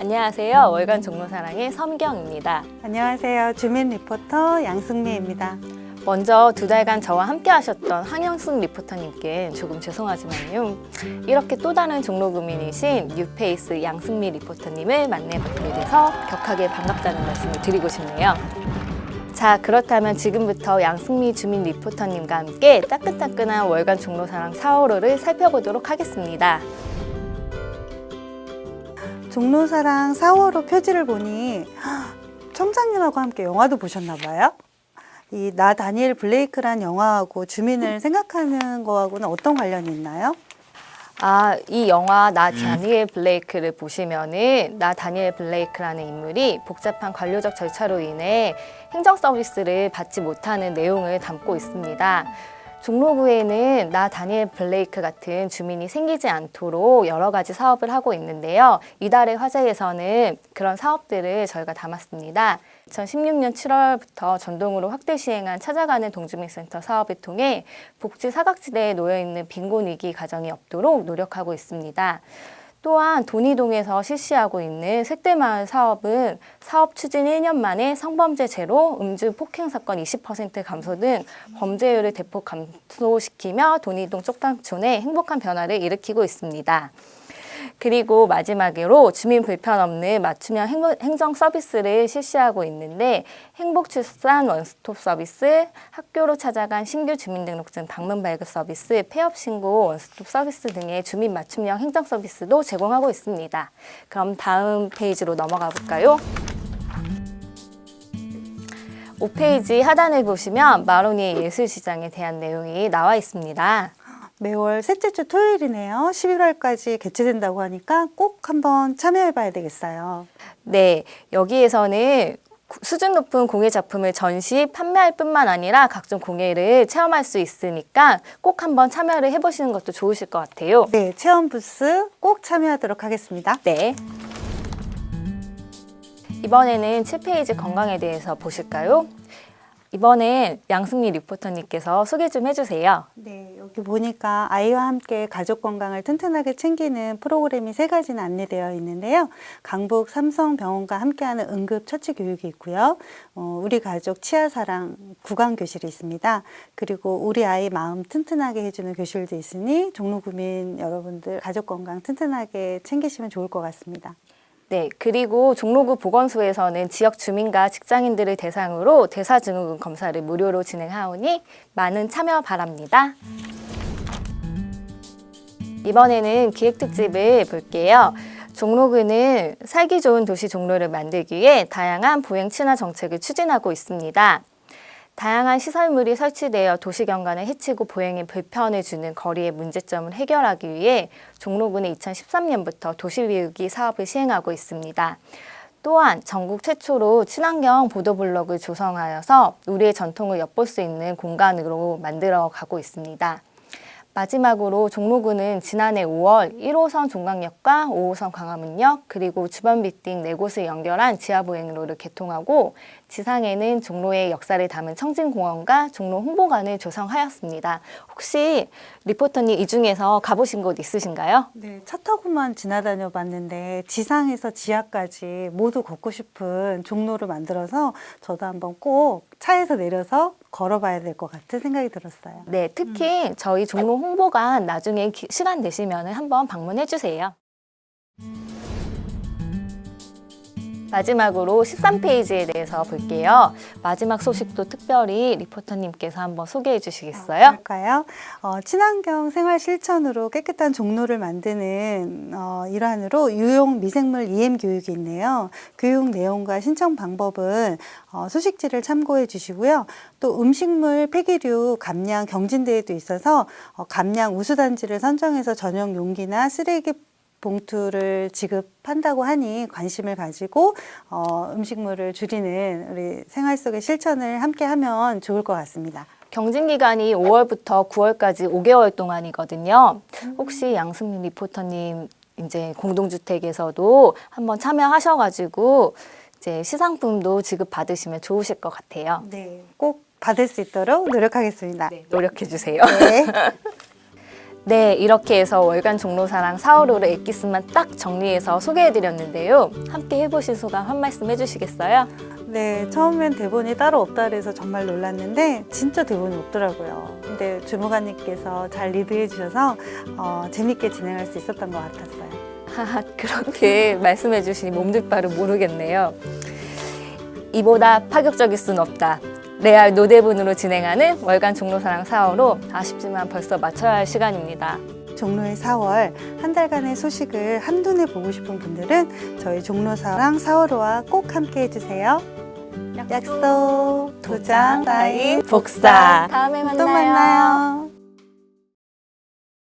안녕하세요. 월간 종로사랑의 섬경입니다. 안녕하세요. 주민 리포터 양승미입니다. 먼저 두 달간 저와 함께 하셨던 황영숙 리포터님께 조금 죄송하지만요. 이렇게 또 다른 종로구민이신 뉴페이스 양승미 리포터님을 만나뵙게 돼서 격하게 반갑다는 말씀을 드리고 싶네요. 자, 그렇다면 지금부터 양승미 주민 리포터님과 함께 따끈따끈한 월간 종로사랑 4월호를 살펴보도록 하겠습니다. 종로사랑 4월호 표지를 보니 헉, 청장님하고 함께 영화도 보셨나 봐요. 이 나 다니엘 블레이크란 영화하고 주민을 생각하는 거하고는 어떤 관련이 있나요? 아, 이 영화 나 다니엘 블레이크를 보시면은 나 다니엘 블레이크라는 인물이 복잡한 관료적 절차로 인해 행정 서비스를 받지 못하는 내용을 담고 있습니다. 종로구에는 나 다니엘 블레이크 같은 주민이 생기지 않도록 여러 가지 사업을 하고 있는데요. 이달의 화제에서는 그런 사업들을 저희가 담았습니다. 2016년 7월부터 전동으로 확대 시행한 찾아가는 동주민센터 사업을 통해 복지 사각지대에 놓여 있는 빈곤 위기 가정이 없도록 노력하고 있습니다. 또한 돈이동에서 실시하고 있는 색대마을 사업은 사업 추진 1년 만에 성범죄 제로, 음주 폭행 사건 20% 감소 등 범죄율을 대폭 감소시키며 돈이동 쪽방촌에 행복한 변화를 일으키고 있습니다. 그리고 마지막으로 주민 불편 없는 맞춤형 행정 서비스를 실시하고 있는데 행복 출산 원스톱 서비스, 학교로 찾아간 신규 주민등록증 방문 발급 서비스, 폐업 신고 원스톱 서비스 등의 주민 맞춤형 행정 서비스도 제공하고 있습니다. 그럼 다음 페이지로 넘어가 볼까요? 5페이지 하단을 보시면 마로니의 예술시장에 대한 내용이 나와 있습니다. 매월 셋째 주 토요일이네요. 11월까지 개최된다고 하니까 꼭 한번 참여해 봐야 되겠어요. 네, 여기에서는 구- 수준 높은 공예 작품을 전시, 판매할 뿐만 아니라 각종 공예를 체험할 수 있으니까 꼭 한번 참여를 해보시는 것도 좋으실 것 같아요. 네, 체험 부스 꼭 참여하도록 하겠습니다. 네. 이번에는 7페이지 건강에 대해서 보실까요? 이번엔 양승미 리포터님께서 소개 좀 해주세요. 네, 여기 보니까 아이와 함께 가족 건강을 튼튼하게 챙기는 프로그램이 세 가지나 안내되어 있는데요. 강북 삼성병원과 함께하는 응급 처치 교육이 있고요. 어, 우리 가족 치아 사랑 구강 교실이 있습니다. 그리고 우리 아이 마음 튼튼하게 해주는 교실도 있으니 종로구민 여러분들 가족 건강 튼튼하게 챙기시면 좋을 것 같습니다. 네, 그리고 종로구 보건소에서는 지역 주민과 직장인들을 대상으로 대사증후군 검사를 무료로 진행하오니 많은 참여 바랍니다. 이번에는 기획특집을 볼게요. 종로구는 살기 좋은 도시 종로를 만들기 위해 다양한 보행 친화 정책을 추진하고 있습니다. 다양한 시설물이 설치되어 도시 경관을 해치고 보행에 불편을 주는 거리의 문제점을 해결하기 위해 종로구는 2013년부터 도시비우기 사업을 시행하고 있습니다. 또한 전국 최초로 친환경 보도블록을 조성하여서 우리의 전통을 엿볼 수 있는 공간으로 만들어 가고 있습니다. 마지막으로 종로구는 지난해 5월 1호선 종강역과 5호선 광화문역 그리고 주변 빌딩 네 곳을 연결한 지하보행로를 개통하고 지상에는 종로의 역사를 담은 청진공원과 종로 홍보관을 조성하였습니다. 혹시 리포터님 이 중에서 가보신 곳 있으신가요? 네, 차 타고만 지나다녀 봤는데 지상에서 지하까지 모두 걷고 싶은 종로를 만들어서 저도 한번 꼭 차에서 내려서 걸어봐야 될 것 같은 생각이 들었어요. 네, 특히 저희 종로 홍보관 나중에 기- 시간 되시면 한번 방문해 주세요. 마지막으로 13페이지에 대해서 볼게요. 마지막 소식도 특별히 리포터님께서 한번 소개해 주시겠어요? 할까요? 어, 친환경 생활 실천으로 깨끗한 종로를 만드는 어, 일환으로 유용 미생물 EM 교육이 있네요. 교육 내용과 신청 방법은 어, 소식지를 참고해 주시고요. 또 음식물 폐기류 감량 경진대회도 있어서 어, 감량 우수단지를 선정해서 전용 용기나 쓰레기 봉투를 지급한다고 하니 관심을 가지고 어, 음식물을 줄이는 우리 생활 속의 실천을 함께 하면 좋을 것 같습니다. 경진 기간이 5월부터 9월까지 5개월 동안이거든요. 혹시 양승민 리포터님 이제 공동주택에서도 한번 참여하셔가지고 이제 시상품도 지급 받으시면 좋으실 것 같아요. 네, 꼭 받을 수 있도록 노력하겠습니다. 노력해 주세요. 네. 네, 이렇게 해서 월간 종로사랑 4월호를 엑기스만 딱 정리해서 소개해드렸는데요. 함께 해보신 소감 한 말씀 해주시겠어요? 네, 처음엔 대본이 따로 없다 그래서 정말 놀랐는데 진짜 대본이 없더라고요. 근데 주무관님께서 잘 리드해 주셔서 어, 재밌게 진행할 수 있었던 것 같았어요. 하하, 그렇게 말씀해 주시니 몸둘 바를 모르겠네요. 이보다 파격적일 순 없다. 레알 노대분으로 진행하는 월간 종로사랑 4월호 아쉽지만 벌써 마쳐야 할 시간입니다. 종로의 4월 한 달간의 소식을 한눈에 보고 싶은 분들은 저희 종로사랑 4월호와 꼭 함께 해주세요. 약속, 도장, 사인, 복사. 다음에 만나요. 또 만나요.